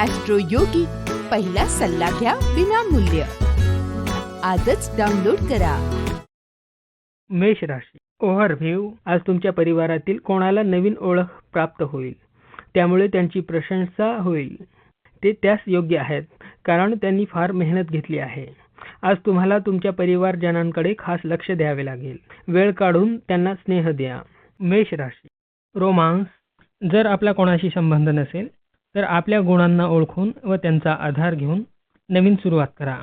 Austro योगी पहिला सल्ला घ्या विनामूल्य. आजच डाउनलोड करा. मेष राशी. ओव्हरव्ह्यू आज तुमच्या परिवारातील कोणाला नवीन ओळख प्राप्त होईल? त्यामुळे त्यांची प्रशंसा होईल. ते त्यास योग्य आहेत कारण त्यांनी फार मेहनत घेतली आहे. आज तुम्हाला तुमच्या परिवारजनांकडे खास लक्ष द्यावे लागेल. वेळ काढून त्यांना स्नेह द्या. मेष राशी. रोमांस. जर आपला कोणाशी संबंध नसेल तर आपल्या गुणांना ओळखून व त्यांचा आधार घेऊन नवीन सुरुवात करा.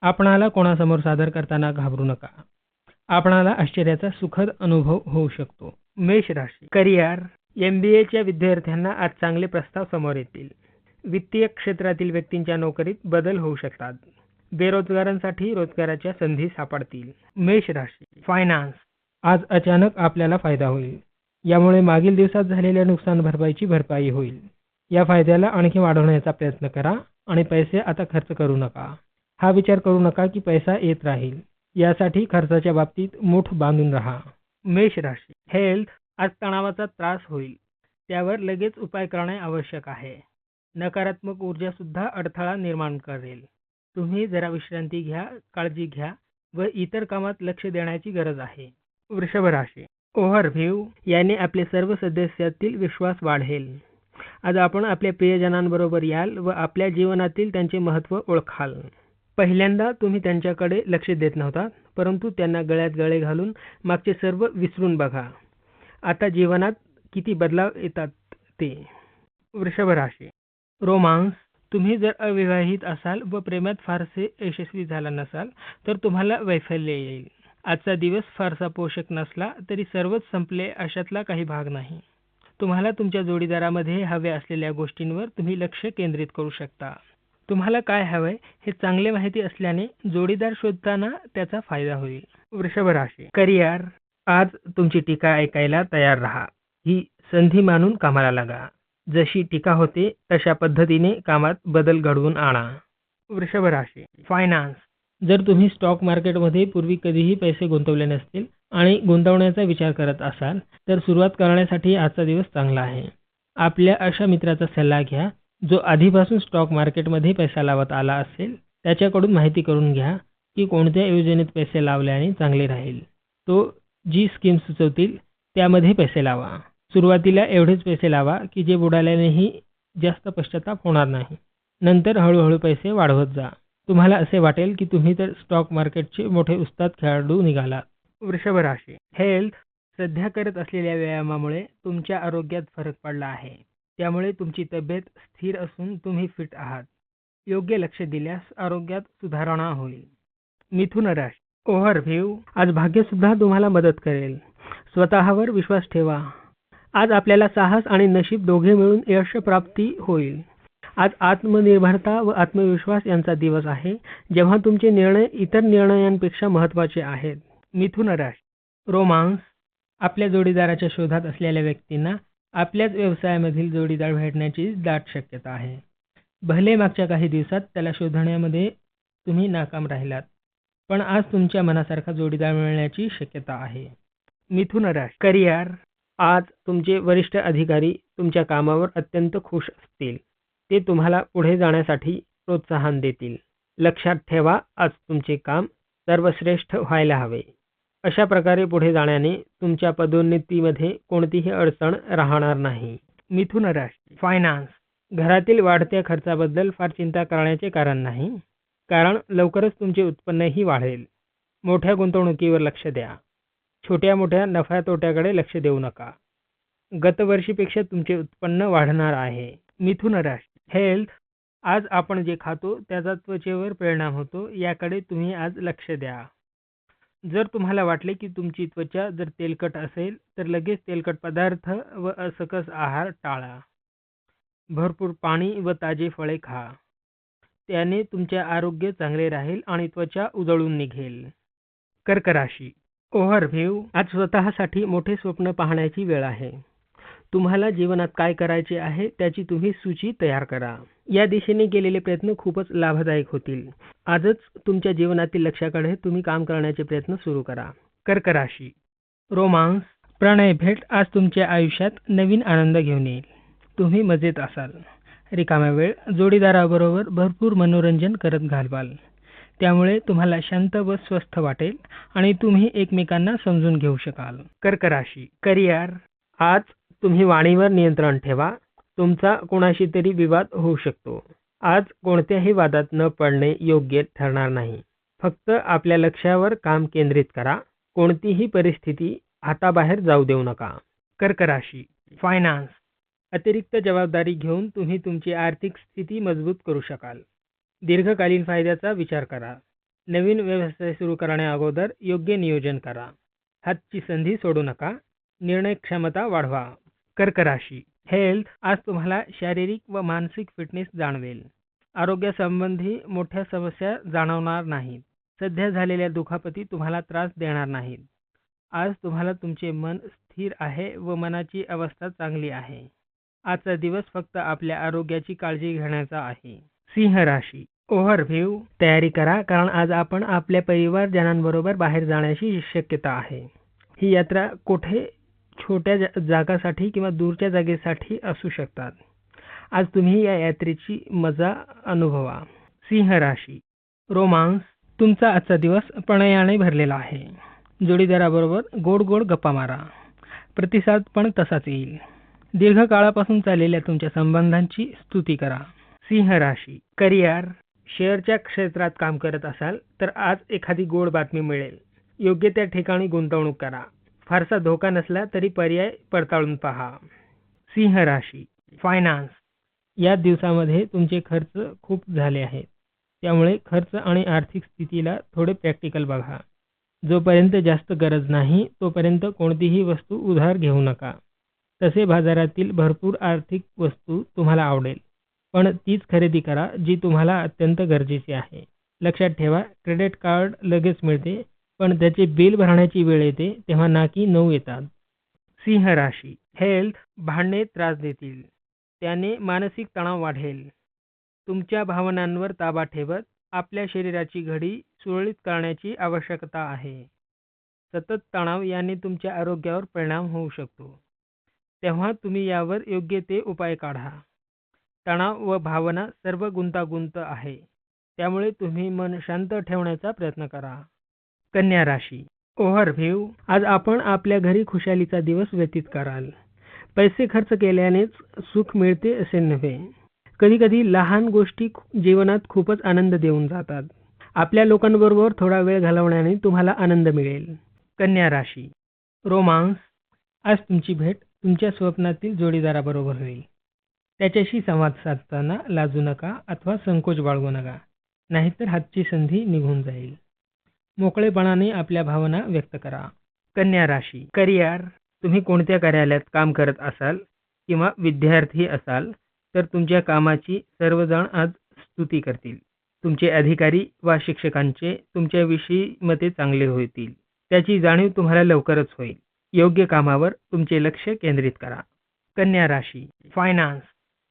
आपणाला कोणासमोर सादर करताना घाबरू नका. आपणाला आश्चर्याचा सुखद अनुभव होऊ शकतो. मेष राशी. करिअर. एम बी एच्या विद्यार्थ्यांना आज चांगले प्रस्ताव समोर येतील. वित्तीय क्षेत्रातील व्यक्तींच्या नोकरीत बदल होऊ शकतात. बेरोजगारांसाठी रोजगाराच्या संधी सापडतील. मेष राशी. फायनान्स आज अचानक आपल्याला फायदा होईल. यामुळे मागील दिवसात झालेल्या नुकसान भरपाईची भरपाई होईल. या फायद्याला आणखी वाढवण्याचा प्रयत्न करा आणि पैसे आता खर्च करू नका. हा विचार करू नका की पैसा येत राहील. यासाठी खर्चाच्या बाबतीत मूठ बांधून राहा. मेष राशी. हेल्थ आज तणावाचा त्रास होईल. त्यावर लगेच उपाय करणे आवश्यक आहे. नकारात्मक ऊर्जा सुद्धा अडथळा निर्माण करेल. तुम्ही जरा विश्रांती घ्या काळजी घ्या व इतर कामात लक्ष देण्याची गरज आहे. वृषभ राशी. ओव्हरव्ह्यू. याने आपले सर्व सदस्यातील विश्वास वाढेल. आज आपण आपल्या प्रियजनांबरोबर याल व आपल्या जीवनातील त्यांचे महत्त्व ओळखाल. पहिल्यांदा तुम्ही त्यांच्याकडे लक्ष देत नव्हता परंतु त्यांना गळ्यात गळे घालून मागचे सर्व विसरून बघा. आता जीवनात किती बदलाव येतात ते. वृषभ राशी. रोमांस तुम्ही जर अविवाहित असाल व प्रेमात फारसे यशस्वी झाला नसाल तर तुम्हाला वैफल्य येईल. आजचा दिवस फारसा पोषक नसला तरी सर्वच संपले अशातला काही भाग नाही. तुम्हाला तुमच्या जोडीदारामध्ये हव्या असलेल्या गोष्टींवर तुम्ही लक्ष केंद्रित करू शकता. तुम्हाला काय हवंय हे चांगले माहिती असल्याने जोडीदार शोधताना त्याचा फायदा होईल. वृषभ राशी. करिअर. आज तुमची टीका ऐकायला तयार राहा. ही संधी मानून कामाला लागा. जशी टीका होते तशा पद्धतीने कामात बदल घडवून आणा. वृषभ राशी. फायनान्स. जर तुम्ही स्टॉक मार्केटमध्ये पूर्वी कधीही पैसे गुंतवले नसतील आणि गुंतवण्याचा विचार करत असाल तर सुरुवात करण्यासाठी आजचा दिवस चांगला आहे. आपल्या अशा मित्राचा सल्ला घ्या जो आधीपासून स्टॉक मार्केटमध्ये पैसा लावत आला असेल त्याच्याकडून माहिती करून घ्या की कोणत्या योजनेत पैसे लावल्याने चांगले राहील. तो जी स्कीम सुचवतील त्यामध्ये पैसे लावा. सुरुवातीला एवढेच पैसे लावा की जे बुडाल्यानेही जास्त पश्चाताप होणार नाही. नंतर हळूहळू पैसे वाढवत जा. तुम्हाला असे वाटेल की तुम्ही तर स्टॉक मार्केटचे मोठे उस्ताद खेळाडू निघालात. वृषभ राशी हेल्थ सध्या करत असलेल्या व्यायामामुळे तुमच्या आरोग्यात फरक पडला आहे. त्यामुळे तुमची तब्येत स्थिर असून तुम्ही फिट आहात. योग्य लक्ष दिल्यास आरोग्यात सुधारणा होईल. मिथुन राशी. ओव्हरव्ह्यू आज भाग्य सुद्धा तुम्हाला मदत करेल. स्वतःवर विश्वास ठेवा. आज आपल्याला साहस आणि नशीब दोघे मिळून यश प्राप्ती होईल. आज आत्मनिर्भरता व आत्मविश्वास यांचा दिवस आहे. जेव्हा तुमचे निर्णय इतर निर्णयांपेक्षा महत्त्वाचे आहेत. मिथुन राशी रोमांस. आपल्या जोडीदाराच्या शोधात असलेल्या व्यक्तींना आपल्याच व्यवसायामधील जोडीदार भेटण्याची दाट शक्यता आहे. भले मागच्या काही दिवसात त्याला शोधण्यामध्ये तुम्ही नाकाम राहिलात पण आज तुमच्या मनासारखा जोडीदार मिळण्याची शक्यता आहे. मिथुन राशी करिअर. आज तुमचे वरिष्ठ अधिकारी तुमच्या कामावर अत्यंत खुश असतील. ते तुम्हाला पुढे जाण्यासाठी प्रोत्साहन देतील. लक्षात ठेवा आज तुमचे काम सर्वश्रेष्ठ व्हायला हवे. अशा प्रकारे पुढे जाण्याने तुमच्या पदोन्नतीमध्ये कोणतीही अडचण राहणार नाही. मिथुन राशी. फायनान्स घरातील वाढत्या खर्चाबद्दल फार चिंता करण्याचे कारण नाही. कारण लवकरच तुमचे उत्पन्नही वाढेल. मोठ्या गुंतवणुकीवर लक्ष द्या. छोट्या मोठ्या नफ्या तोट्याकडे लक्ष देऊ नका. गतवर्षीपेक्षा तुमचे उत्पन्न वाढणार आहे. मिथुन राशी. हेल्थ आज आपण जे खातो त्याचा त्वचेवर परिणाम होतो याकडे तुम्ही आज लक्ष द्या. जर तुम्हाला वाटले की तुमची त्वचा जर तेलकट असेल तर लगेच तेलकट पदार्थ व असकस आहार टाळा. भरपूर पाणी व ताजे फळे खा. त्याने तुमचे आरोग्य चांगले राहील आणि त्वचा उजळून निघेल. कर्कराशी. ओव्हरव्ह्यू. आज स्वतःसाठी मोठे स्वप्न पाहण्याची वेळ आहे. तुम्हाला जीवनात काय करायचे आहे त्याची तुम्ही सूची तयार करा. या दिशेने केलेले प्रयत्न खूपच लाभदायक होतील. आजच तुमच्या जीवनातील लक्ष्याकडे तुम्ही काम करण्याचे प्रयत्न सुरू करा. कर्क राशी रोमांस प्रणय भेट आज तुमच्या आयुष्यात नवीन आनंद घेऊन येईल. तुम्ही मजेत असाल. रिकामा वेळ जोडीदाराबरोबर भरपूर मनोरंजन करत घालवाल. त्यामुळे तुम्हाला शांत व स्वस्थ वाटेल आणि तुम्ही एकमेकांना समजून घेऊ शकाल. कर्क राशी करिअर. आज तुम्ही वाणीवर नियंत्रण ठेवा. तुमचा कोणाशी तरी विवाद होऊ शकतो. आज कोणत्याही वादात न पडणे योग्य ठरणार नाही. फक्त आपल्या लक्ष्यावर काम केंद्रित करा. कोणतीही परिस्थिती हाताबाहेर जाऊ देऊ नका. कर्क राशी फायनान्स अतिरिक्त जबाबदारी घेऊन तुम्ही तुमची आर्थिक स्थिती मजबूत करू शकाल. दीर्घकालीन फायद्याचा विचार करा. नवीन व्यवसाय सुरू करण्याअगोदर योग्य नियोजन करा. हातची संधी सोडू नका. निर्णय क्षमता वाढवा. कर्क राशी हेल्थ आज तुम्हाला शारीरिक व मानसिक फिटनेस जाणवेल. आरोग्यासंबंधी मोठ्या समस्या जाणवणार नाहीत. सध्या झालेल्या दुखापती तुम्हाला त्रास देणार नाहीत. आज तुम्हाला तुमचे मन स्थिर आहे व मनाची अवस्था चांगली आहे. आजचा दिवस फक्त आपल्या आरोग्याची काळजी घेण्याचा आहे. सिंह राशी. ओव्हरव्ह्यू तयारी करा कारण आज आपण आपल्या परिवारजनांबरोबर बाहेर जाण्याची शक्यता आहे. ही यात्रा कुठे छोट्या जा- जागासाठी किंवा दूरच्या जागेसाठी असू शकतात. आज तुम्ही या यात्रेची मजा अनुभवा. सिंह राशी. रोमांस तुमचा आजचा दिवस प्रणयाने भरलेला आहे. जोडीदाराबरोबर गोड गोड गप्पा मारा. प्रतिसाद पण तसाच येईल. दीर्घकाळापासून चाललेल्या तुमच्या संबंधांची स्तुती करा. सिंह राशी. करिअर. शेअरच्या क्षेत्रात काम करत असाल तर आज एखादी गोड बातमी मिळेल. योग्य त्या ठिकाणी गुंतवणूक करा. फारसा धोका नसला तरी पर्याय पडताळून पहा. सिंह राशी फायनान्स या दिवसामध्ये तुमचे खर्च खूप झाले आहेत. त्यामुळे खर्च आणि आर्थिक स्थितीला थोडे प्रॅक्टिकल बघा. जोपर्यंत जास्त गरज नाही तोपर्यंत कोणतीही वस्तू उधार घेऊ नका. तसे बाजारातील भरपूर आर्थिक वस्तू तुम्हाला आवडेल. पण तीच खरेदी करा जी तुम्हाला अत्यंत गरजेची आहे. लक्षात ठेवा क्रेडिट कार्ड लगेच मिळते. पण त्याचे बिल भरण्याची वेळ येते तेव्हा नाकी नऊ येतात. सिंह राशी. हेल्थ भांडणे त्रास देतील. त्याने मानसिक तणाव वाढेल. तुमच्या भावनांवर ताबा ठेवत आपल्या शरीराची घडी सुरळीत करण्याची आवश्यकता आहे. सतत तणाव याने तुमच्या आरोग्यावर परिणाम होऊ शकतो. तेव्हा तुम्ही यावर योग्य ते उपाय काढा. तणाव व भावना सर्व गुंतागुंत आहे. त्यामुळे तुम्ही मन शांत ठेवण्याचा प्रयत्न करा. कन्या राशी. ओव्हरव्ह्यू आज आपण आपल्या घरी खुशालीचा दिवस व्यतीत कराल. पैसे खर्च केल्यानेच सुख मिळते असे नव्हे. कधीकधी लहान गोष्टी जीवनात खूपच आनंद देऊन जातात. आपल्या लोकांबरोबर थोडा वेळ घालवण्याने तुम्हाला आनंद मिळेल. कन्या राशी. रोमांस. आज तुमची भेट तुमच्या स्वप्नातील जोडीदाराबरोबर होईल. त्याच्याशी संवाद साधताना लाजू नका अथवा संकोच बाळगू नका. नाहीतर हातची संधी निघून जाईल. मोकळेपणाने आपल्या भावना व्यक्त करा. कन्या राशी करिअर तुम्ही कोणत्या कार्यालयात काम करत असाल किंवा विद्यार्थी असाल तर तुमच्या कामाची सर्वजण आज स्तुती करतील. तुमचे अधिकारी वा शिक्षकांचे तुमच्याविषयी मते चांगले होतील. त्याची जाणीव तुम्हाला लवकरच होईल. योग्य कामावर तुमचे लक्ष केंद्रित करा. कन्या राशी फायनान्स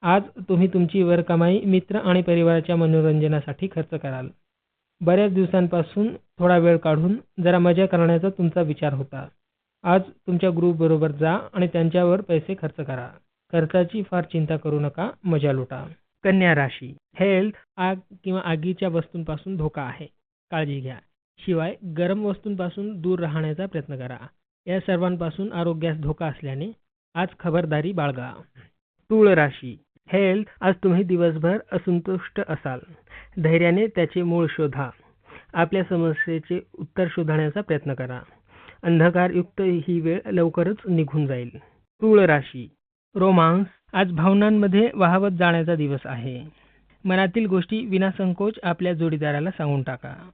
आज तुम्ही तुमची वरकमाई मित्र आणि परिवाराच्या मनोरंजनासाठी खर्च कराल. बऱ्याच दिवसांपासून थोडा वेळ काढून जरा मजा करण्याचा तुमचा विचार होता. आज तुमच्या ग्रुपबरोबर जा आणि त्यांच्यावर पैसे खर्च करा. खर्चाची फार चिंता करू नका मजा लुटा. कन्या राशी. हेल्थ आग किंवा आगीच्या वस्तूंपासून धोका आहे. काळजी घ्या. शिवाय गरम वस्तूंपासून दूर राहण्याचा प्रयत्न करा. या सर्वांपासून आरोग्यास धोका असल्याने आज खबरदारी बाळगा. तुळ राशी हेल्थ आज तुम्ही दिवसभर असंतुष्ट असाल. धैर्याने त्याचे मूळ शोधा. आपल्या समस्येचे उत्तर शोधण्याचा प्रयत्न करा. अंधकारयुक्त ही वेळ लवकरच निघून जाईल. तूळ राशी रोमांस आज भावनांमध्ये वाहवत जाण्याचा दिवस आहे. मनातील गोष्टी विनासंकोच आपल्या जोडीदाराला सांगून टाका.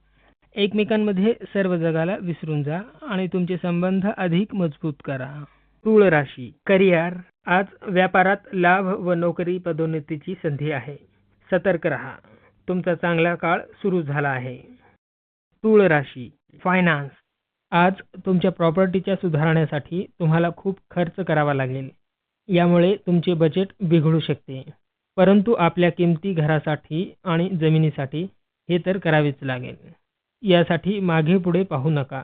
एकमेकांमध्ये सर्व जगाला विसरून जा आणि तुमचे संबंध अधिक मजबूत करा. तूळ राशी करिअर आज व्यापारात लाभ व नोकरी पदोन्नतीची संधी आहे. सतर्क रहा. तुमचा चांगला काळ सुरू झाला आहे. तूळ राशी फायनान्स आज तुमच्या प्रॉपर्टीच्या सुधारण्यासाठी तुम्हाला खूप खर्च करावा लागेल. यामुळे तुमचे बजेट बिघडू शकते. परंतु आपल्या किमती घरासाठी आणि जमिनीसाठी हे तर करावेच लागेल. यासाठी मागे पुढे पाहू नका.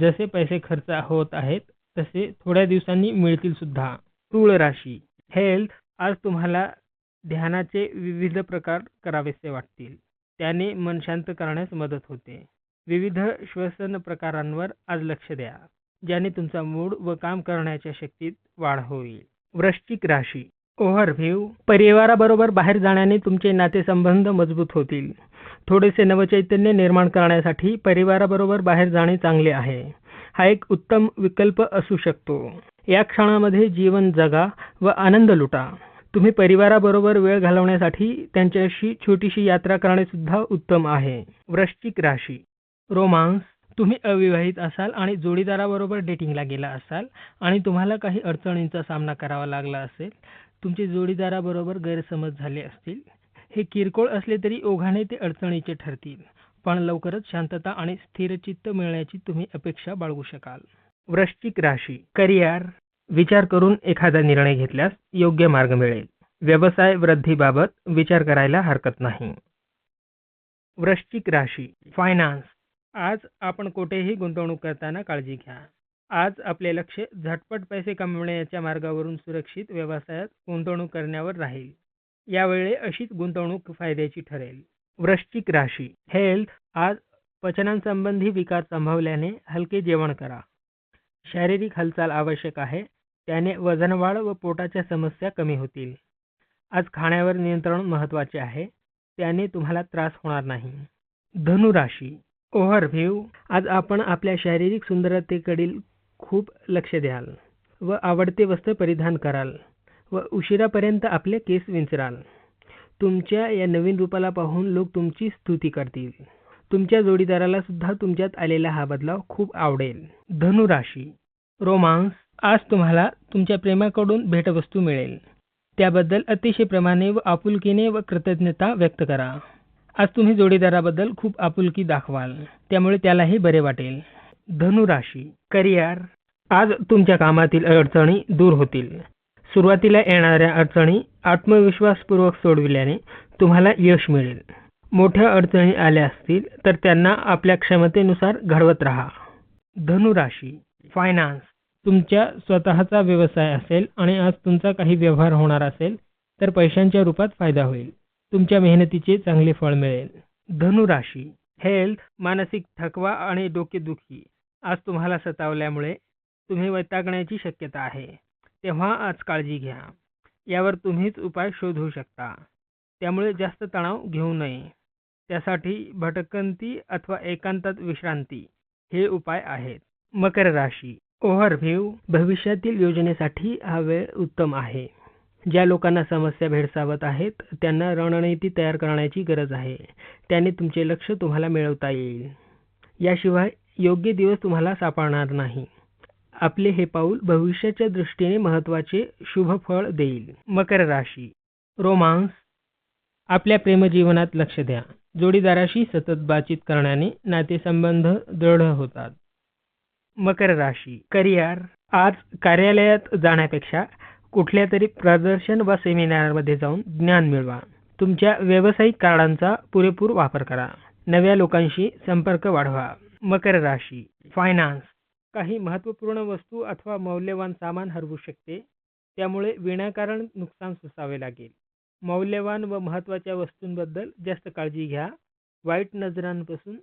जसे पैसे खर्च होत आहेत तसे थोड्या दिवसांनी मिळतील सुद्धा. तूळ राशी. हेल्थ आज तुम्हाला ध्यानाचे विविध प्रकार करावेसे वाटतील. त्याने मन शांत करण्यास मदत होते. विविध श्वसन प्रकारांवर आज लक्ष द्या ज्याने तुमचा मूड व काम करण्याच्या शक्तीत वाढ होईल. वृश्चिक राशी. ओव्हरव्ह्यू परिवाराबरोबर बाहेर जाण्याने तुमचे नातेसंबंध मजबूत होतील. थोडेसे नवचैतन्य निर्माण करण्यासाठी परिवाराबरोबर बाहेर जाणे चांगले आहे. हा एक उत्तम विकल्प असू शकतो. या क्षणामध्ये जीवन जगा व आनंद लुटा. तुम्ही परिवाराबरोबर वेळ घालवण्यासाठी त्यांच्याशी छोटीशी यात्रा करणे सुद्धा उत्तम आहे. वृश्चिक राशी. रोमांस. तुम्ही अविवाहित असाल आणि जोडीदाराबरोबर डेटिंगला गेला असाल आणि तुम्हाला काही अडचणींचा सामना करावा लागला असेल तुमचे जोडीदाराबरोबर गैरसमज झाले असतील हे किरकोळ असले तरी ओघाने ते अडचणीचे ठरतील. पण लवकरच शांतता आणि स्थिरचित्त मिळण्याची तुम्ही अपेक्षा बाळगू शकाल. वृश्चिक राशी करिअर विचार करून एखादा निर्णय घेतल्यास योग्य मार्ग मिळेल. व्यवसाय वृद्धीबाबत विचार करायला हरकत नाही. वृश्चिक राशी फायनान्स आज आपण कुठेही गुंतवणूक करताना काळजी घ्या. आज आपले लक्ष झटपट पैसे कमविण्याच्या मार्गावरून सुरक्षित व्यवसायात गुंतवणूक करण्यावर राहील. यावेळी अशीच गुंतवणूक फायद्याची ठरेल. वृश्चिक राशी. हेल्थ आज पचनांसंबंधी विकार संभवल्याने हलके जेवण करा. शारीरिक हालचाल आवश्यक आहे. त्याने वजनवाढ व पोटाच्या समस्या कमी होतील. आज खाण्यावर नियंत्रण महत्त्वाचे आहे. त्याने तुम्हाला त्रास होणार नाही. धनुराशी ओव्हरव्ह्यू. आज आपण आपल्या शारीरिक सुंदरतेकडील खूप लक्ष द्याल व आवडते वस्त्र परिधान कराल व उशिरापर्यंत आपले केस विंचराल. तुमच्या या नवीन रूपाला पाहून लोक तुमची स्तुती करतील. तुमच्या जोडीदाराला सुद्धा तुमच्यात आलेला हा बदलाव खूप आवडेल. धनुराशी रोमांस. आज तुम्हाला तुमच्या प्रेमाकडून भेटवस्तू मिळेल. त्याबद्दल अतिशय प्रमाणे व आपुलकीने व कृतज्ञता व्यक्त करा. आज तुम्ही जोडीदाराबद्दल खूप आपुलकी दाखवाल. त्यामुळे त्यालाही बरे वाटेल. धनुराशी करिअर. आज तुमच्या कामातील अडचणी दूर होतील. सुरुवातीला येणाऱ्या अडचणी आत्मविश्वासपूर्वक सोडविल्याने तुम्हाला यश मिळेल. मोठ्या अडचणी आल्या असतील तर त्यांना आपल्या क्षमतेनुसार घडवत राहा. धनुराशी फायनान्स तुमच्या स्वतःचा व्यवसाय असेल आणि आज तुमचा काही व्यवहार होणार असेल तर पैशांच्या रूपात फायदा होईल. तुमच्या मेहनतीचे चांगले फळ मिळेल. धनुराशी हेल्थ मानसिक थकवा आणि डोकेदुखी आज तुम्हाला सतावल्यामुळे तुम्ही वैतागण्याची शक्यता आहे. तेव्हा आज काळजी घ्या. यावर तुम्हीच उपाय शोधू शकता. त्यामुळे जास्त तणाव घेऊ नये. त्यासाठी भटकंती अथवा एकांतात विश्रांती हे उपाय आहेत. मकर राशी. ओव्हरव्ह्यू. भविष्यातील योजनेसाठी हा वेळ उत्तम आहे. ज्या लोकांना समस्या भेडसावत आहेत त्यांना रणनीती तयार करण्याची गरज आहे. त्याने तुमचे लक्ष तुम्हाला मिळवता येईल. याशिवाय योग्य दिवस तुम्हाला सापडणार नाही. आपले हे पाऊल भविष्याच्या दृष्टीने महत्त्वाचे शुभफळ देईल. मकर राशी. रोमांस. आपल्या प्रेमजीवनात लक्ष द्या. जोडीदाराशी सतत बातचीत करण्याने नातेसंबंध दृढ होतात. मकर राशी. करिअर. आज कार्यालयात जाण्यापेक्षा कुठल्या तरी प्रदर्शन व सेमिनारमध्ये जाऊन ज्ञान मिळवा. तुमच्या व्यावसायिक कार्डांचा पुरेपूर वापर करा. नव्या लोकांशी संपर्क वाढवा. मकर राशी. फायनान्स. काही महत्त्वपूर्ण वस्तू अथवा मौल्यवान सामान हरवू शकते. त्यामुळे विनाकारण नुकसान सोसावे लागेल. मौल्यवान व महत्त्वाच्या वस्तूंबद्दल जास्त काळजी घ्या. वाईट नजरांपासून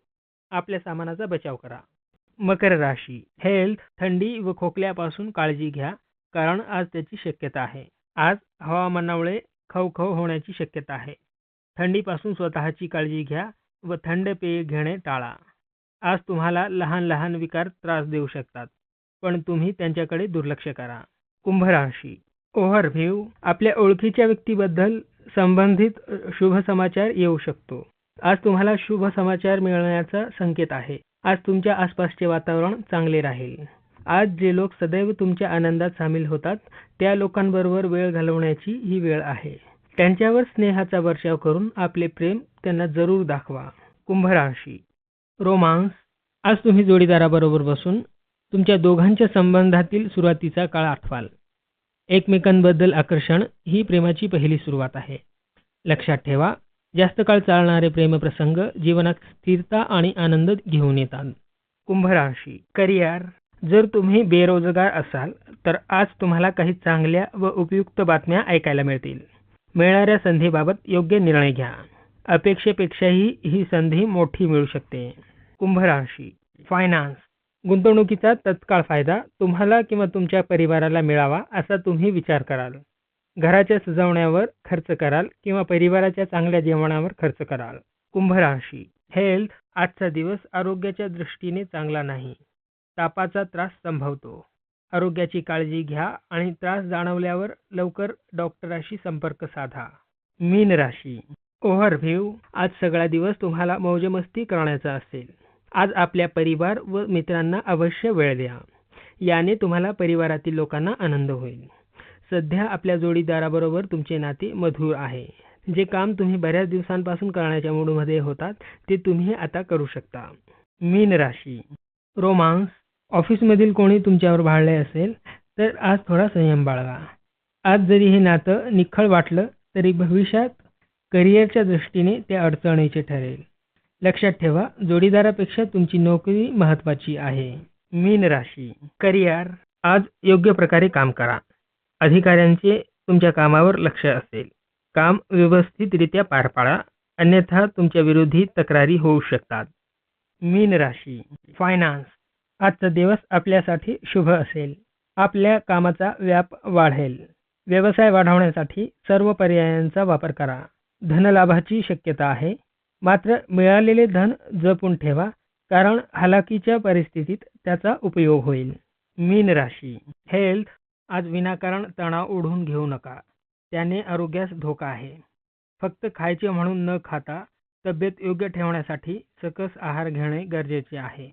आपल्या सामानाचा बचाव करा. मकर राशी हेल्थ थंडी व खोकल्यापासून काळजी घ्या. कारण आज त्याची शक्यता आहे. आज हवामानामुळे खवखव होण्याची शक्यता आहे. थंडीपासून स्वतःची काळजी घ्या व थंड पेय घेणे टाळा. आज तुम्हाला लहान लहान विकार त्रास देऊ शकतात. पण तुम्ही त्यांच्याकडे दुर्लक्ष करा. कुंभ राशी ओव्हरव्ह्यू आपल्या ओळखीच्या व्यक्तीबद्दल संबंधित शुभ समाचार येऊ शकतो. आज तुम्हाला शुभ समाचार मिळण्याचा संकेत आहे. आज तुमच्या आसपासचे वातावरण चांगले राहील. आज जे लोक सदैव तुमच्या आनंदात सामील होतात त्या लोकांबरोबर वेळ घालवण्याची ही वेळ आहे. त्यांच्यावर स्नेहाचा वर्षाव करून आपले प्रेम त्यांना जरूर दाखवा. कुंभराशी. रोमांस. आज तुम्ही जोडीदाराबरोबर बसून तुमच्या दोघांच्या संबंधातील सुरुवातीचा काळ आठवाल. एकमेकांबद्दल आकर्षण ही प्रेमाची पहिली सुरुवात आहे. लक्षात ठेवा जास्त काळ चालणारे प्रेमप्रसंग जीवनात स्थिरता आणि आनंद घेऊन येतात. कुंभराशी करिअर. जर तुम्ही बेरोजगार असाल तर आज तुम्हाला काही चांगल्या व उपयुक्त बातम्या ऐकायला मिळतील. मिळणाऱ्या संधीबाबत योग्य निर्णय घ्या. अपेक्षेपेक्षाही ही संधी मोठी मिळू शकते. कुंभ राशी फायनान्स गुंतवणुकीचा तत्काळ फायदा तुम्हाला किंवा तुमच्या परिवाराला मिळावा असा तुम्ही विचार कराल. घराच्या सजवण्यावर खर्च कराल किंवा परिवाराच्या चांगल्या जेवणावर खर्च कराल. कुंभ राशी हेल्थ आजचा दिवस आरोग्याच्या दृष्टीने चांगला नाही. तापाचा त्रास संभवतो. आरोग्याची काळजी घ्या आणि त्रास जाणवल्यावर लवकर डॉक्टराशी संपर्क साधा. मीन राशी ओव्हरव्ह्यू आज सगळा दिवस तुम्हाला मौजमस्ती करण्याचा असेल. आज आपल्या परिवार व मित्रांना अवश्य वेळ द्या. याने तुम्हाला परिवारातील लोकांना आनंद होईल. सध्या आपल्या जोडीदाराबरोबर तुमचे नाते मधुर आहे. जे काम तुम्ही बऱ्याच दिवसांपासून करण्याच्या मूडमध्ये होतात ते तुम्ही आता करू शकता. मीन राशी. रोमांस. ऑफिसमधील कोणी तुमच्यावर भाळले असेल तर आज थोडा संयम बाळगा. आज जरी हे नातं निखळ वाटलं तरी भविष्यात करिअरच्या दृष्टीने ते अडचणीचे ठरेल. लक्षात ठेवा जोडीदारापेक्षा तुमची नोकरी महत्त्वाची आहे. मीन राशी. करिअर. आज योग्य प्रकारे काम करा. अधिकाऱ्यांचे तुमच्या कामावर लक्ष असेल. काम व्यवस्थितरित्या पार पाडा. अन्यथा तुमच्या विरोधी तक्रारी होऊ शकतात. मीन राशी. फायनान्स. आजचा दिवस आपल्यासाठी शुभ असेल. आपल्या कामाचा व्याप वाढेल. व्यवसाय वाढवण्यासाठी सर्व पर्यायांचा वापर करा. धनलाभाची शक्यता आहे. मात्र मिळालेले धन जपून ठेवा कारण हालाकीच्या परिस्थितीत त्याचा उपयोग होईल. मीन राशी. हेल्थ आज विनाकारण तणाव ओढून घेऊ नका. त्याने आरोग्यास धोका आहे. फक्त खायचे म्हणून न खाता तब्येत योग्य ठेवण्यासाठी सकस आहार घेणे गरजेचे आहे.